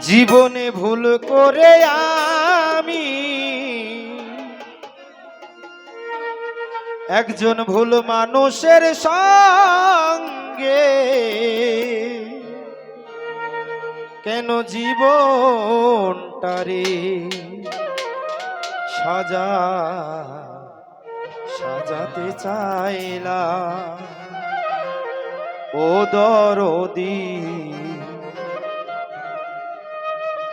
জীবনে ভুল করে আমি একজন ভুল মানুষের সঙ্গে কেন জীবনটারে সাজা, সাজাতে চাইলা ও দরদি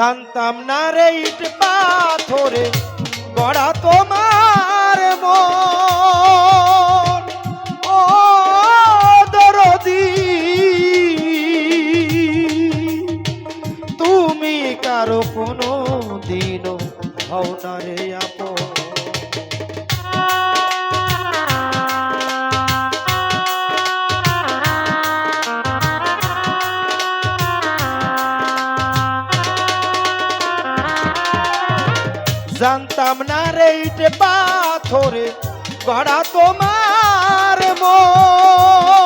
জানতাম না রে ইট পাথরে গড়া তোমার মন। জানতাম না রে পাথরে গড়া তোমার মন।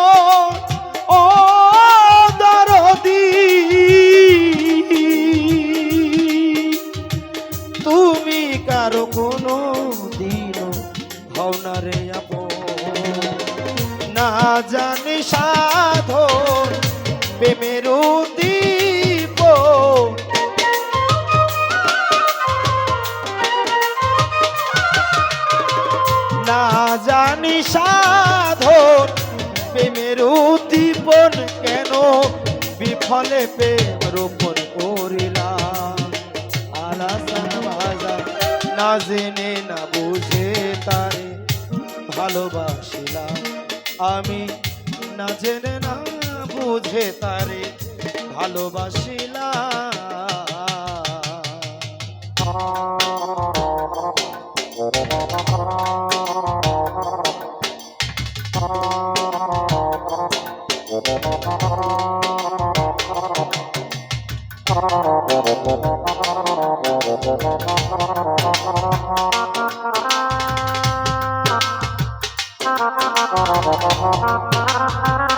বিফলে প্রেম রোপণ করিলাম। আলাসান ভাজা, না জেনে, না বুঝে তারে ভালোবাসিলাম। আমি না জেনে, না বুঝে তারে ভালোবাসিলাম। Thank you.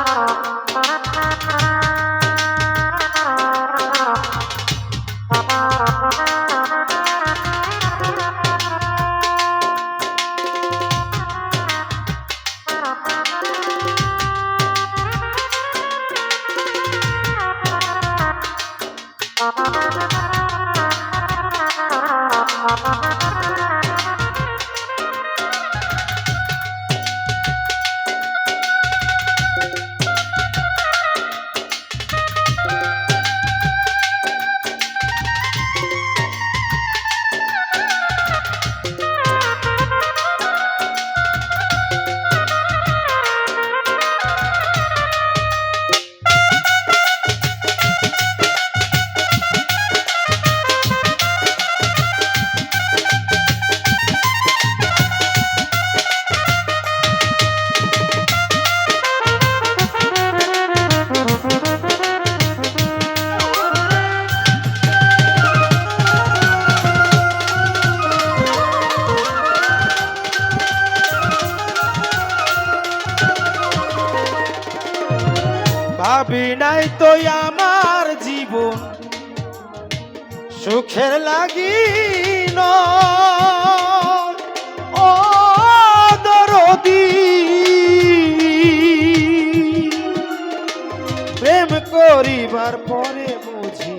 ভাবি নাই তো আমার জীবন। সুখের লাগি ও দরদি। প্রেম করিবার পরে বুঝি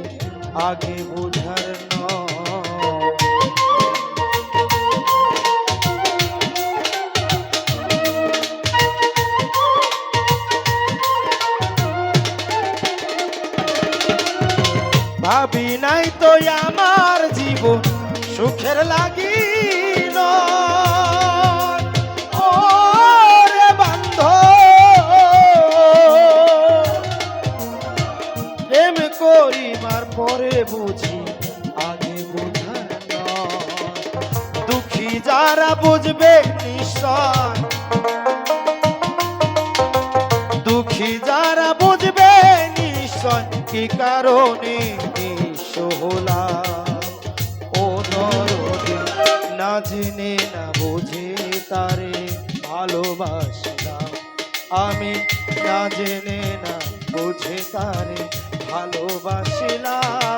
আগে বুঝার ভাবি নাই তো আমার জীবন সুখের প্রেম করিবার পরে বুঝি আগে দুঃখী যারা বুঝবে নিশ্চয় কি কারণে নিঃস্ব হলাম? না জেনে, না বুঝে তারে ভালোবাসলাম। আমি না জেনে, না বুঝে তারে ভালোবাসলাম।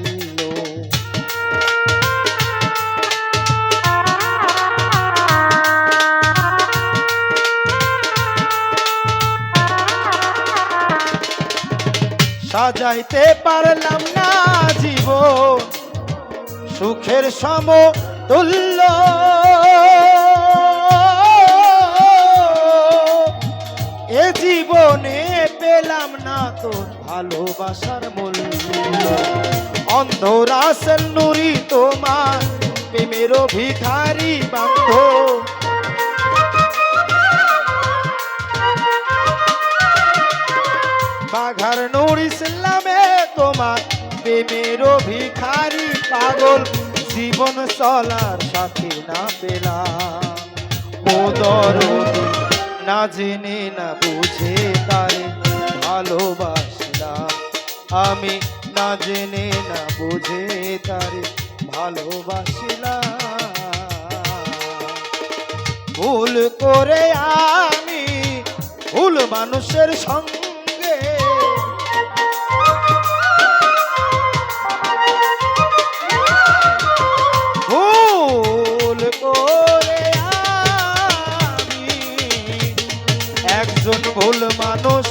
সাজাইতে পারলাম না জীবন, সুখের সম তুল্য এ জীবনে পেলাম না তোর ভালোবাসার মূল্য। অন্ধরাসের নুরি তোমার প্রেমেরও ভিখারি বান্ধ বাঘার নূর তোমার প্রেমেরও ভিখারি পাগল জীবন চলার সাথে না পেলাম। ও দরদি, না জেনে, না বুঝে তারে ভালোবাসলাম। আমি না জেনে, না বুঝে তারে ভালোবাসলাম। ভুল করে আমি ভুল মানুষের সঙ্গে একজন ভুল মানুষের